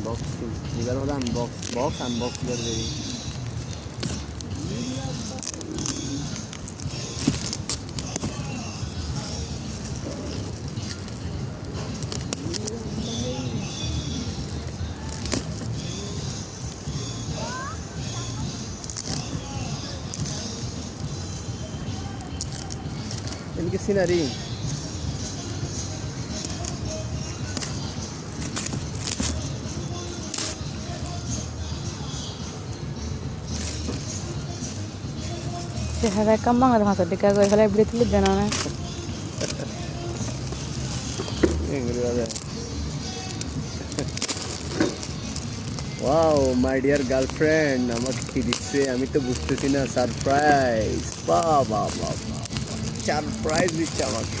Unboxing इधर हो रहा है अनबॉक्स बॉक्स अनबॉक्स कर दे इनकी सीनरी সিনারি চেহারা কাম বাংলার ভাষা টিকা করে ফেলে বিড়ি তুলে দেন না ওয়াও মাই ডিয়ার গার্লফ্রেন্ড আমাকে কি দিচ্ছে আমি তো বুঝতেছি না সারপ্রাইজ বা বা বা সারপ্রাইজ দিচ্ছে আমাকে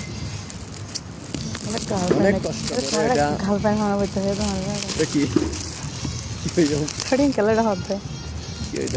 অনেক কষ্ট করে এটা গার্লফ্রেন্ড মনে করতেছে তোমার কি কি হইল? ফটিং কালারটা হবে কি হইল?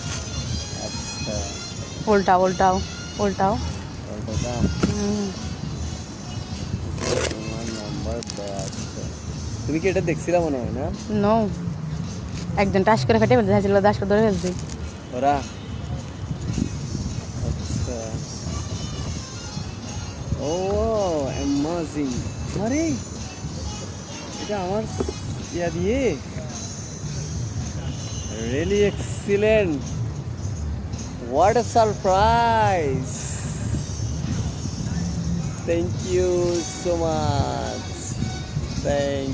নাম্বার দেওয়া আছে। তুমি কি এটা দেখছিলা মনে হয় না? নো একজন টাস করে ফেটে ফেলতে চাইছিল দাস করে ধরে ফেলছি ওরা? আচ্ছা। ও অ্যামাজিং আরে! এটা আমার ইয়া দিয়ে? Really excellent What a surprise! Thank you so much. Thank